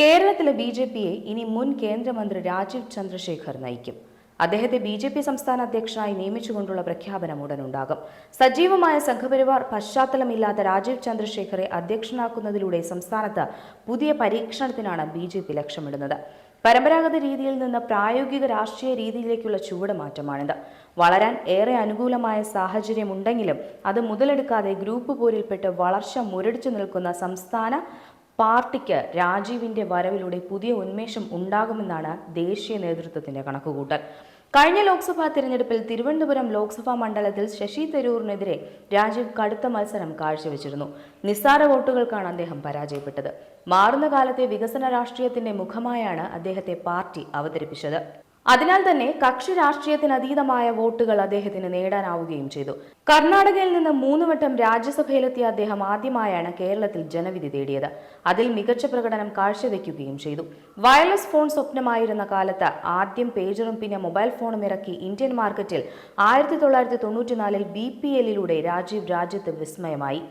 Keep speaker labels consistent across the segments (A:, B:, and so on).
A: കേരളത്തിലെ B J പിയെ ഇനി മുൻ കേന്ദ്രമന്ത്രി രാജീവ് ചന്ദ്രശേഖർ നയിക്കും. അദ്ദേഹത്തെ ബി ജെ പി സംസ്ഥാന അധ്യക്ഷനായി നിയമിച്ചുകൊണ്ടുള്ള പ്രഖ്യാപനം ഉടനുണ്ടാകും. സജീവമായ സംഘപരിവാർ പശ്ചാത്തലമില്ലാത്ത രാജീവ് ചന്ദ്രശേഖറെ അധ്യക്ഷനാക്കുന്നതിലൂടെ സംസ്ഥാനത്ത് പുതിയ പരീക്ഷണത്തിനാണ് ബി ജെ പി ലക്ഷ്യമിടുന്നത്. പരമ്പരാഗത രീതിയിൽ നിന്ന് പ്രായോഗിക രാഷ്ട്രീയ രീതിയിലേക്കുള്ള ചുവട് മാറ്റമാണിത് വളരാൻ ഏറെ അനുകൂലമായ സാഹചര്യമുണ്ടെങ്കിലും അത് മുതലെടുക്കാതെ ഗ്രൂപ്പ് പോരിൽപ്പെട്ട് വളർച്ച മുരടിച്ചു നിൽക്കുന്ന സംസ്ഥാന പാർട്ടിക്ക് രാജീവിന്റെ വരവിലൂടെ പുതിയ ഉന്മേഷം ഉണ്ടാകുമെന്നാണ് ദേശീയ നേതൃത്വത്തിന്റെ കണക്കുകൂട്ടൽ. കഴിഞ്ഞ ലോക്സഭാ തിരഞ്ഞെടുപ്പിൽ തിരുവനന്തപുരം ലോക്സഭാ മണ്ഡലത്തിൽ ശശി തരൂറിനെതിരെ രാജീവ് കടുത്ത മത്സരം കാഴ്ചവെച്ചിരുന്നു. നിസ്സാര വോട്ടുകൾക്കാണ് അദ്ദേഹം പരാജയപ്പെട്ടത്. മാറുന്ന കാലത്തെ വികസന രാഷ്ട്രീയത്തിന്റെ മുഖമായാണ് അദ്ദേഹത്തെ പാർട്ടി അവതരിപ്പിച്ചത്. അതിനാൽ തന്നെ കക്ഷി രാഷ്ട്രീയത്തിന് അതീതമായ വോട്ടുകൾ അദ്ദേഹത്തിന് നേടാനാവുകയും ചെയ്തു. കർണാടകയിൽ നിന്ന് മൂന്ന് വട്ടം രാജ്യസഭയിലെത്തിയ അദ്ദേഹം ആദ്യമായാണ് കേരളത്തിൽ ജനവിധി തേടിയത്. അതിൽ മികച്ച പ്രകടനം കാഴ്ചവെക്കുകയും ചെയ്തു. വയർലെസ് ഫോൺ സ്വപ്നമായിരുന്ന കാലത്ത് ആദ്യം പേജറും പിന്നെ മൊബൈൽ ഫോണും ഇറക്കി ഇന്ത്യൻ മാർക്കറ്റിൽ ആയിരത്തി തൊള്ളായിരത്തി തൊണ്ണൂറ്റിനാലിൽ ബി പി എല്ലിലൂടെ രാജീവ് രാജ്യത്ത് വിസ്മയമായി.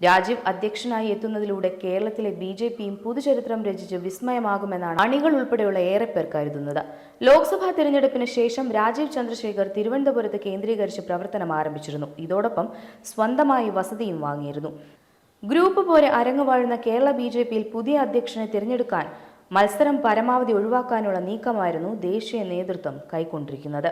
A: രാജീവ് അധ്യക്ഷനായി എത്തുന്നതിലൂടെ കേരളത്തിലെ ബി ജെ പിയും പുതുചരിത്രം രചിച്ച് വിസ്മയമാകുമെന്നാണ് അണികൾ ഉൾപ്പെടെയുള്ള ഏറെ പേർ കരുതുന്നത്. ലോക്സഭാ തിരഞ്ഞെടുപ്പിന് ശേഷം രാജീവ് ചന്ദ്രശേഖർ തിരുവനന്തപുരത്ത് കേന്ദ്രീകരിച്ച് പ്രവർത്തനം ആരംഭിച്ചിരുന്നു. ഇതോടൊപ്പം സ്വന്തമായി വസതിയും വാങ്ങിയിരുന്നു. ഗ്രൂപ്പ് പോലെ അരങ്ങുവാഴുന്ന കേരള ബി ജെ പിയിൽ പുതിയ അധ്യക്ഷനെ തിരഞ്ഞെടുക്കാൻ മത്സരം പരമാവധി ഒഴിവാക്കാനുള്ള നീക്കമായിരുന്നു ദേശീയ നേതൃത്വം കൈക്കൊണ്ടിരിക്കുന്നത്.